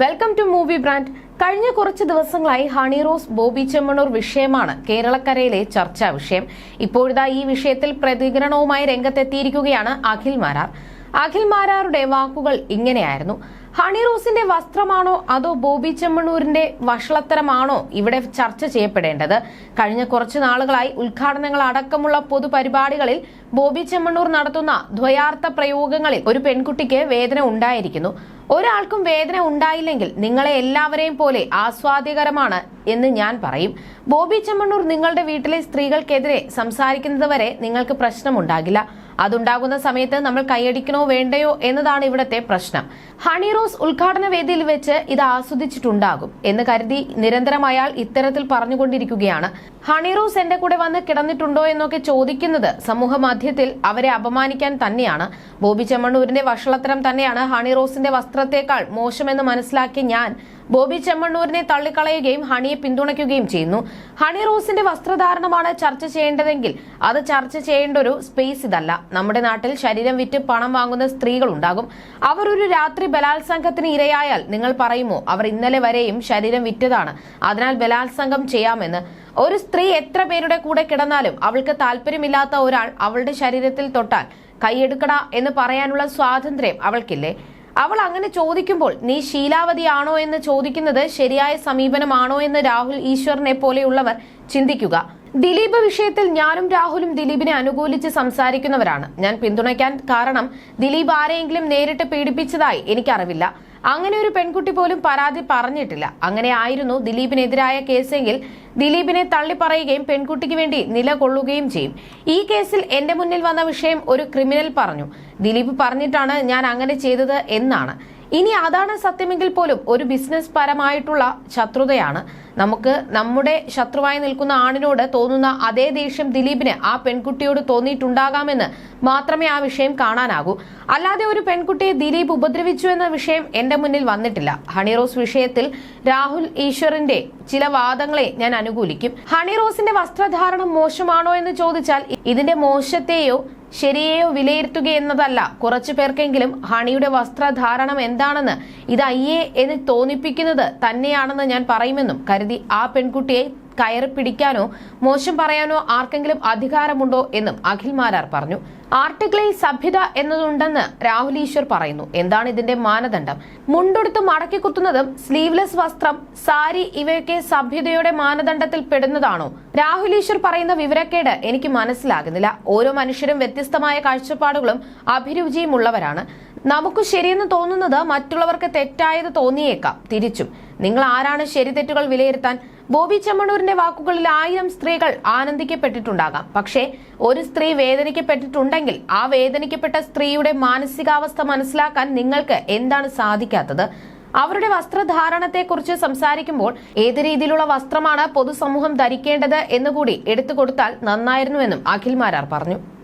Welcome to movie brand കഴിഞ്ഞ കുറച്ച് ദിവസങ്ങളായി ഹണി റോസ് ബോബി ചെമ്മണൂർ വിഷയമാണ് കേരളക്കരയിലെ ചർച്ചാ വിഷയം. ഇപ്പോഴിതാ ഈ വിഷയത്തിൽ പ്രതികരണവുമായി രംഗത്തെത്തിയിരിക്കുകയാണ് അഖിൽ മാരാർ. അഖിൽ മാരാറുടെ വാക്കുകൾ ഇങ്ങനെയായിരുന്നു. ഹണി റോസിന്റെ വസ്ത്രമാണോ അതോ ബോബി ചെമ്മണ്ണൂരിന്റെ വഷളത്തരമാണോ ഇവിടെ ചർച്ച ചെയ്യപ്പെടേണ്ടത്? കഴിഞ്ഞ കുറച്ചു നാളുകളായി ഉദ്ഘാടനങ്ങൾ അടക്കമുള്ള പൊതുപരിപാടികളിൽ ബോബി ചെമ്മണ്ണൂർ നടത്തുന്ന ദ്വയാർത്ഥ പ്രയോഗങ്ങളിൽ ഒരു പെൺകുട്ടിക്ക് വേദന ഉണ്ടായിരിക്കുന്നു. ഒരാൾക്കും വേദന ഉണ്ടായില്ലെങ്കിൽ നിങ്ങളെ എല്ലാവരെയും പോലെ ആസ്വാദ്യകരമാണ് എന്ന് ഞാൻ പറയും. ബോബി ചെമ്മണ്ണൂർ നിങ്ങളുടെ വീട്ടിലെ സ്ത്രീകൾക്കെതിരെ സംസാരിക്കുന്നത് വരെ നിങ്ങൾക്ക് പ്രശ്നമുണ്ടാകില്ല. അതുണ്ടാകുന്ന സമയത്ത് നമ്മൾ കൈയടിക്കണോ വേണ്ടയോ എന്നതാണ് ഇവിടത്തെ പ്രശ്നം. ഹണി റോസ് ഉദ്ഘാടന വേദിയിൽ വെച്ച് ഇത് ആസ്വദിച്ചിട്ടുണ്ടാകും എന്ന് കരുതി നിരന്തരം അയാൾ ഇത്തരത്തിൽ പറഞ്ഞുകൊണ്ടിരിക്കുകയാണ്. ഹണി റോസ് എന്റെ കൂടെ വന്ന് കിടന്നിട്ടുണ്ടോ എന്നൊക്കെ ചോദിക്കുന്നത് സമൂഹ മധ്യത്തിൽ അവരെ അപമാനിക്കാൻ തന്നെയാണ്. ബോബി ചെമ്മണ്ണൂരിന്റെ വഷളത്തരം തന്നെയാണ് ഹണി റോസിന്റെ വസ്ത്രത്തെക്കാൾ മോശമെന്ന് മനസ്സിലാക്കി ഞാൻ. ബോബി ചെമ്മണ്ണൂരിനെ തള്ളിക്കളയുകയും ഹണിയെ പിന്തുണയ്ക്കുകയും ചെയ്യുന്നു. ഹണി റോസിന്റെ വസ്ത്രധാരണമാണ് ചർച്ച ചെയ്യേണ്ടതെങ്കിൽ അത് ചർച്ച ചെയ്യേണ്ട ഒരു സ്പേസ് ഇതല്ല. നമ്മുടെ നാട്ടിൽ ശരീരം വിറ്റ് പണം വാങ്ങുന്ന സ്ത്രീകൾ ഉണ്ടാകും അവർ ഒരു രാത്രി ബലാത്സംഗത്തിന് ഇരയായാൽ നിങ്ങൾ പറയുമോ അവർ ഇന്നലെ വരെയും ശരീരം വിറ്റതാണ്. അതിനാൽ ബലാത്സംഗം ചെയ്യാമെന്ന്. ഒരു സ്ത്രീ എത്ര പേരുടെ കൂടെ കിടന്നാലും അവൾക്ക് താല്പര്യമില്ലാത്ത ഒരാൾ അവളുടെ ശരീരത്തിൽ തൊട്ടാൽ കൈയെടുക്കണ എന്ന് പറയാനുള്ള സ്വാതന്ത്ര്യം അവൾക്കില്ലേ? അവൾ അങ്ങനെ ചോദിക്കുമ്പോൾ നീ ശീലാവതിയാണോ എന്ന് ചോദിക്കുന്നത് ശരിയായ സമീപനമാണോ എന്ന് രാഹുൽ ഈശ്വറിനെ പോലെയുള്ളവർ ചിന്തിക്കുക. ദിലീപ് വിഷയത്തിൽ ഞാനും രാഹുലും ദിലീപിനെ അനുകൂലിച്ച് സംസാരിക്കുന്നവരാണ്. ഞാൻ പിന്തുണയ്ക്കാൻ കാരണം ദിലീപ് ആരെയെങ്കിലും നേരിട്ട് പീഡിപ്പിച്ചതായി എനിക്കറിവില്ല. അങ്ങനെ ഒരു പെൺകുട്ടി പോലും പരാതി പറഞ്ഞിട്ടില്ല. അങ്ങനെ ആയിരുന്നു ദിലീപിനെതിരായ കേസെങ്കിൽ ദിലീപിനെ തള്ളിപ്പറയുകയും പെൺകുട്ടിക്ക് വേണ്ടി നിലകൊള്ളുകയും ചെയ്യും. ഈ കേസിൽ എന്റെ മുന്നിൽ വന്ന വിഷയം ഒരു ക്രിമിനൽ പറഞ്ഞു. ദിലീപ് പറഞ്ഞിട്ടാണ് ഞാൻ അങ്ങനെ ചെയ്തത് എന്നാണ്. ഇനി അതാണ് സത്യമെങ്കിൽ പോലും ഒരു ബിസിനസ് പരമായിട്ടുള്ള ശത്രുതയാണ്. നമുക്ക് നമ്മുടെ ശത്രുവായി നിൽക്കുന്ന ആണിനോട് തോന്നുന്ന അതേ ദേഷ്യം ദിലീപിന് ആ പെൺകുട്ടിയോട് തോന്നിയിട്ടുണ്ടാകാമെന്ന് മാത്രമേ ആ വിഷയം കാണാനാകൂ. അല്ലാതെ ഒരു പെൺകുട്ടിയെ ദിലീപ് ഉപദ്രവിച്ചു എന്ന വിഷയം എന്റെ മുന്നിൽ വന്നിട്ടില്ല. ഹണിറോസ് വിഷയത്തിൽ രാഹുൽ ഈശ്വറിന്റെ ചില വാദങ്ങളെ ഞാൻ അനുകൂലിക്കും. ഹണിറോസിന്റെ വസ്ത്രധാരണം മോശമാണോ എന്ന് ചോദിച്ചാൽ ഇതിന്റെ മോശത്തെയോ ശരിയെയോ വിലയിരുത്തുക എന്നതല്ല കുറച്ചു പേർക്കെങ്കിലും ഹണിയുടെ വസ്ത്രധാരണം എന്താണെന്ന് ഇത് അയ്യേ എന്ന് തോന്നിപ്പിക്കുന്നത് തന്നെയാണെന്ന് ഞാൻ പറയുമെന്നും കരുതി ആ പെൺകുട്ടിയെ കയറി പിടിക്കാനോ മോശം പറയാനോ ആർക്കെങ്കിലും അധികാരമുണ്ടോ എന്നും അഖിൽ മാരാർ പറഞ്ഞു. ആർട്ടിക്കിളിൽ സഭ്യത എന്നതുണ്ടെന്ന് രാഹുൽ ഈശ്വർ പറയുന്നു. എന്താണ് ഇതിന്റെ മാനദണ്ഡം? മുണ്ടെടുത്ത് മടക്കി കുത്തുന്നതും സ്ലീവ്ലെസ് വസ്ത്രം സാരി ഇവയൊക്കെ സഭ്യതയുടെ മാനദണ്ഡത്തിൽ പെടുന്നതാണോ? രാഹുൽ ഈശ്വർ പറയുന്ന വിവരക്കേട് എനിക്ക് മനസ്സിലാകുന്നില്ല. ഓരോ മനുഷ്യരും വ്യത്യസ്തമായ കാഴ്ചപ്പാടുകളും അഭിരുചിയും ഉള്ളവരാണ്. നമുക്ക് ശരിയെന്ന് തോന്നുന്നത് മറ്റുള്ളവർക്ക് തെറ്റായത് തോന്നിയേക്കാം. തിരിച്ചും. നിങ്ങൾ ആരാണ് ശരി തെറ്റുകൾ വിലയിരുത്താൻ? ബോബി ചെമ്മണൂരിന്റെ വാക്കുകളിൽ ആയിരം സ്ത്രീകൾ ആനന്ദിക്കപ്പെട്ടിട്ടുണ്ടാകാം. പക്ഷേ ഒരു സ്ത്രീ വേദനിക്കപ്പെട്ടിട്ടുണ്ടെങ്കിൽ ആ വേദനിക്കപ്പെട്ട സ്ത്രീയുടെ മാനസികാവസ്ഥ മനസ്സിലാക്കാൻ നിങ്ങൾക്ക് എന്താണ് സാധിക്കാത്തത്? അവരുടെ വസ്ത്രധാരണത്തെക്കുറിച്ച് സംസാരിക്കുമ്പോൾ ഏത് രീതിയിലുള്ള വസ്ത്രമാണ് പൊതുസമൂഹം ധരിക്കേണ്ടത് എന്നുകൂടി എടുത്തുകൊടുത്താൽ നന്നായിരുന്നുവെന്നും അഖിൽ മാരാർ പറഞ്ഞു.